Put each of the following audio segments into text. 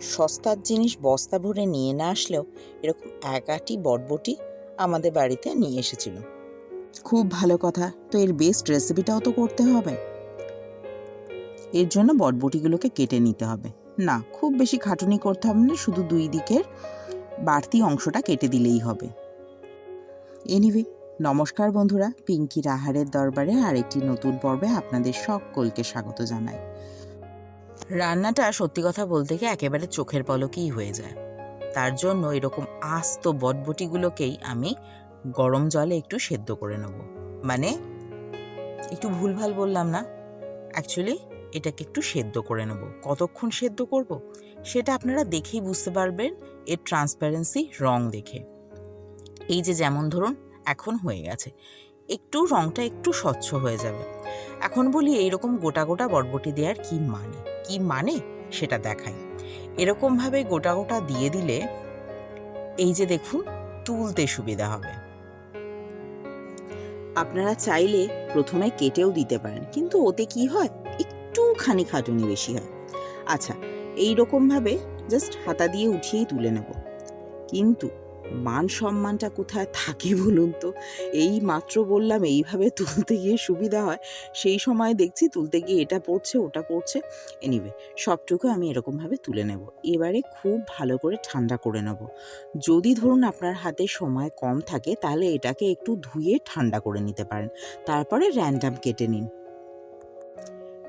সস্তার জিনিস বস্তা ভরে নিয়ে না আসলেও এরকম এক আটি বটবটি আমাদের বাড়িতে নিয়ে এসেছিল। খুব ভালো কথা। তো এর বেস্ট রেসিপিটাও তো করতে হবে। এর জন্য বটবটিগুলোকে কেটে নিতে হবে। না, খুব বেশি খাটুনি করতে হবে না, শুধু দুই দিকের বাড়তি অংশটা কেটে দিলেই হবে। এনিওয়ে নমস্কার বন্ধুরা, পিঙ্কির আহারের দরবারে আরেকটি নতুন পর্বে আপনাদের সকলকে স্বাগত জানাই। রান্নাটা সত্যি কথা বলতে গিয়ে একেবারে চোখের পলকেই হয়ে যায়। তার জন্য এরকম আস্ত বটবটিগুলোকেই আমি গরম জলে একটু সেদ্ধ করে নেব। মানে একটু ভুলভাল বললাম না। অ্যাকচুয়ালি এটাকে একটু সেদ্ধ করে নেব। কতক্ষণ সেদ্ধ করব? সেটা আপনারা দেখেই বুঝতে পারবেন, এর ট্রান্সপারেন্সি রং দেখে। এই যে যেমন ধরুন, এখন হয়ে গেছে। একটু রংটা একটু স্বচ্ছ হয়ে যাবে। এখন বলি এইরকম গোটা গোটা বটবটি দেওয়ার কি মানে? কি মানে সেটা দেখাই। এরকমভাবে গোটা গোটা দিয়ে দিলে এই যে দেখুন, তুলতে সুবিধা হবে। আপনারা চাইলে প্রথমে কেটেও দিতে পারেন, কিন্তু ওতে কি হয়? একটুখানি খাটুনি বেশি হয়। আচ্ছা এই রকমভাবে জাস্ট হাতা দিয়ে উঠিয়েই তুলে নেব। কিন্তু মান সম্মানটা কোথায় থাকে বলুন তো? এই মাত্র বললাম, এইভাবে তুলতে গিয়ে সুবিধা হয়। সেই সময় দেখছি তুলতে গিয়ে এটা পড়ছে, ওটা পড়ছে। এনিওয়ে সবটুকু আমি এরকমভাবে তুলে নেব। এবারে খুব ভালো করে ঠান্ডা করে নেব। যদি ধরুন আপনার হাতে সময় কম থাকে, তাহলে এটাকে একটু ধুয়ে ঠান্ডা করে নিতে পারেন। তারপরে র্যান্ডাম কেটে নিন।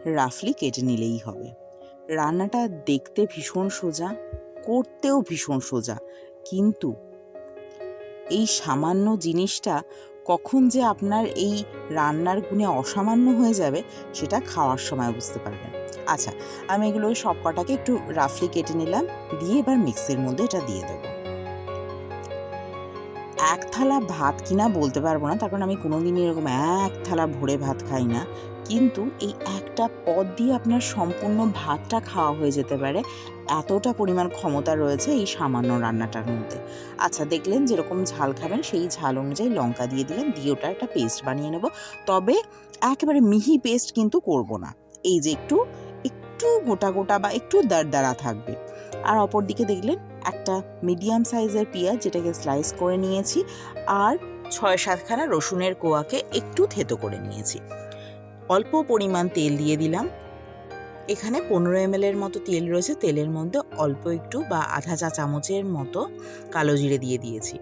রাফলি কেটে নিলেই হবে। রান্নাটা দেখতে ভীষণ সোজা, করতেও ভীষণ সোজা। কিন্তু এই সামান্য জিনিসটা কখন যে আপনার এই রান্নার গুণে অসামান্য হয়ে যাবে, সেটা খাওয়ার সময় বুঝতে পারবেন। আচ্ছা আমি এগুলো সব কটাকে একটু রাফলি কেটে নিলাম, দিয়ে এবার মিক্সির মধ্যে এটা দিয়ে দেবো। এক থালা ভাত কিনা বলতে পারব না, তার কারণ আমি কোনোদিনই এরকম এক থালা ভরে ভাত খাই না। কিন্তু এই একটা পদ দিয়ে আপনার সম্পূর্ণ ভাতটা খাওয়া হয়ে যেতে পারে। এতটা পরিমাণ ক্ষমতা রয়েছে এই সামান্য রান্নাটার মধ্যে। আচ্ছা দেখলেন যেরকম ঝাল খাবেন, সেই ঝাল অনুযায়ী লঙ্কা দিয়ে দিলেন, দিয়ে ওটা একটা পেস্ট বানিয়ে নেব। তবে একেবারে মিহি পেস্ট কিন্তু করব না। এই যে একটু একটু গোটা গোটা বা একটু দাঁড়দাড়া থাকবে। আর অপর দিকে দেখলেন একটা মিডিয়াম সাইজের পেঁয়াজ, যেটাকে স্লাইস করে নিয়েছি। আর ছয় সাতখানা রসুনের কোয়াকে একটু থেতো করে নিয়েছি। অল্প পরিমাণ তেল দিয়ে দিলাম। এখানে পনেরো এম এর মতো তেল রয়েছে। তেলের মধ্যে অল্প একটু বা আধা চা চামচের মতো কালো জিরে দিয়ে দিয়েছি।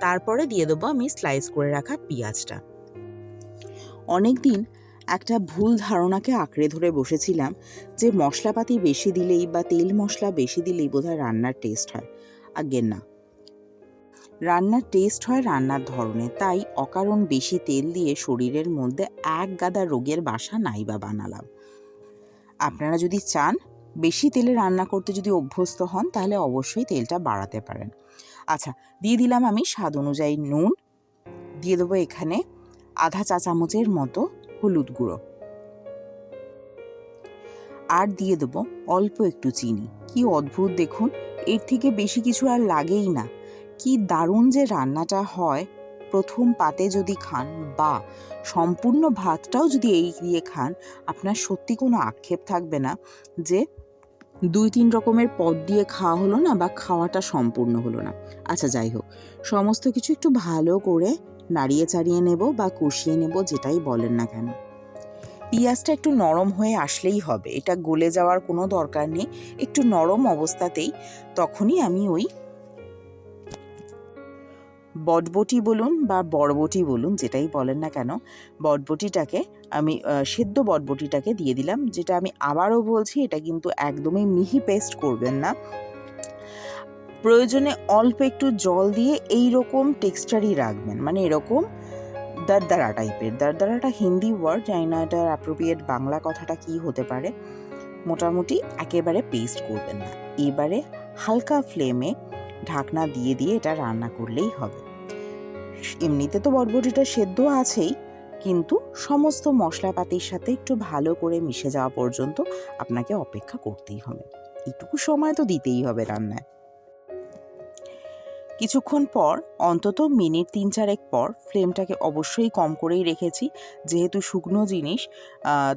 তারপরে দিয়ে দেবো আমি স্লাইস করে রাখা পেঁয়াজটা। অনেক দিন একটা ভুল ধারণাকে আঁকড়ে ধরে বসেছিলাম যে মশলাপাতি বেশি দিলেই বা তেল মশলা বেশি দিলেই বোধহয় রান্নার টেস্ট হয়। আজ্ঞে না। রান্নার টেস্ট হয় রান্নার ধরনে, তাই অকারণ বেশি তেল দিয়ে শরীরের মধ্যে এক গাদা রোগের বাসা নাই বা বানালাম। আপনারা যদি চান বেশি তেলে রান্না করতে যদি অভ্যস্ত হন, তাহলে অবশ্যই তেলটা বাড়াতে পারেন। আচ্ছা দিয়ে দিলাম আমি স্বাদ অনুযায়ী নুন। দিয়ে দেবো এখানে আধা চা চামচের মতো হলুদ গুঁড়ো। আর দিয়ে দেবো অল্প একটু চিনি। কি অদ্ভুত দেখুন, এর থেকে বেশি কিছু আর লাগেই না। কি দারুণ যে রান্নাটা হয়। প্রথম পাতে যদি খান বা সম্পূর্ণ ভাতটাও যদি এই দিয়ে খান, আপনার সত্যি কোনো আক্ষেপ থাকবে না যে দুই তিন রকমের পদ দিয়ে খাওয়া হলো না বা খাওয়াটা সম্পূর্ণ হলো না। আচ্ছা যাই হোক। সমস্ত কিছু একটু ভালো করে নাড়িয়ে চাড়িয়ে নেব বা কষিয়ে নেব যেটাই বলেন না কেন। পেঁয়াজটা একটু নরম হয়ে আসলেই হবে। এটা গলে যাওয়ার কোনো দরকার নেই। একটু নরম অবস্থাতেই তখনই আমি ওই বটবটি বলুন বা বরবটি বলুন, যেটাই বলেন না কেন, বটবটিটাকে আমি সেদ্ধ বটবটিটাকে দিয়ে দিলাম, যেটা আমি আবারও বলছি, এটা কিন্তু একদমই মিহি পেস্ট করবেন না। প্রয়োজনে অল্প একটু জল দিয়ে এই রকম টেক্সচারই রাখবেন মানে এরকম দারদারা টাইপের। দারদারাটা হিন্দি ওয়ার্ড, জানি না এটার অ্যাপ্রোপ্রিয়েট বাংলা কথাটা কি হতে পারে। মোটামুটি একেবারে পেস্ট করবেন না। এবারে হালকা ফ্লেমে ঢাকনা দিয়ে দিয়ে এটা রান্না করলেই হবে। এমনিতে তো বরবটিটা সেদ্ধ আছেই, কিন্তু সমস্ত মশলাপাতির সাথে একটু ভালো করে মিশে যাওয়া পর্যন্ত আপনাকে অপেক্ষা করতেই হবে। এটুকু সময় তো দিতেই হবে রান্নায়। কিছুক্ষণ পর, অন্তত মিনিট তিন চারেক পর, ফ্লেমটাকে অবশ্যই কম করেই রেখেছি, যেহেতু শুকনো জিনিস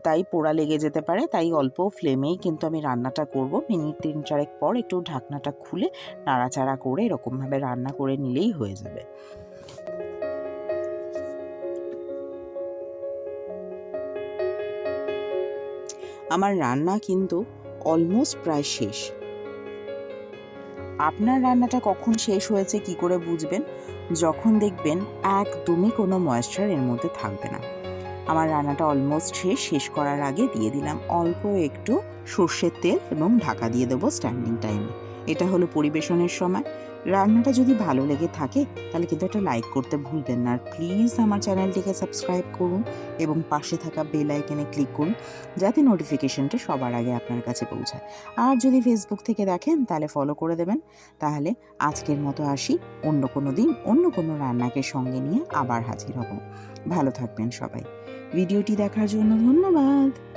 তাই পোড়া লেগে যেতে পারে, তাই অল্প ফ্লেমেই কিন্তু আমি রান্নাটা করব। মিনিট তিন চারেক পর একটু ঢাকনাটা খুলে নাড়াচাড়া করে এরকমভাবে রান্না করে নিলেই হয়ে যাবে। আমার রান্না কিন্তু অলমোস্ট প্রায় শেষ। আপনার রান্নাটা কখন শেষ হয়েছে কি করে বুঝবেন? যখন দেখবেন একদমই কোনো ময়েশ্চার এর মধ্যে থাকবে না। আমার রান্নাটা অলমোস্ট শেষ শেষ করার আগে দিয়ে দিলাম অল্প একটু সর্ষের তেল এবং ঢাকা দিয়ে দেবো স্ট্যান্ডিং টাইমে এটা হলো পরিবেশনের সময়। রান্নাটা যদি ভালো লেগে থাকে, তাহলে কিন্তু একটা লাইক করতে ভুলবেন না। আর প্লিজ আমার চ্যানেলটিকে সাবস্ক্রাইব করুন এবং পাশে থাকা বেল আইকনে ক্লিক করুন, যাতে নোটিফিকেশনটা সবার আগে আপনার কাছে পৌঁছায়। আর যদি ফেসবুক থেকে দেখেন, তাহলে ফলো করে দেবেন। তাহলে আজকের মতো আসি। অন্য কোনো দিন অন্য কোনো রান্নাকে সঙ্গে নিয়ে আবার হাজির হব। ভালো থাকবেন সবাই। ভিডিওটি দেখার জন্য ধন্যবাদ।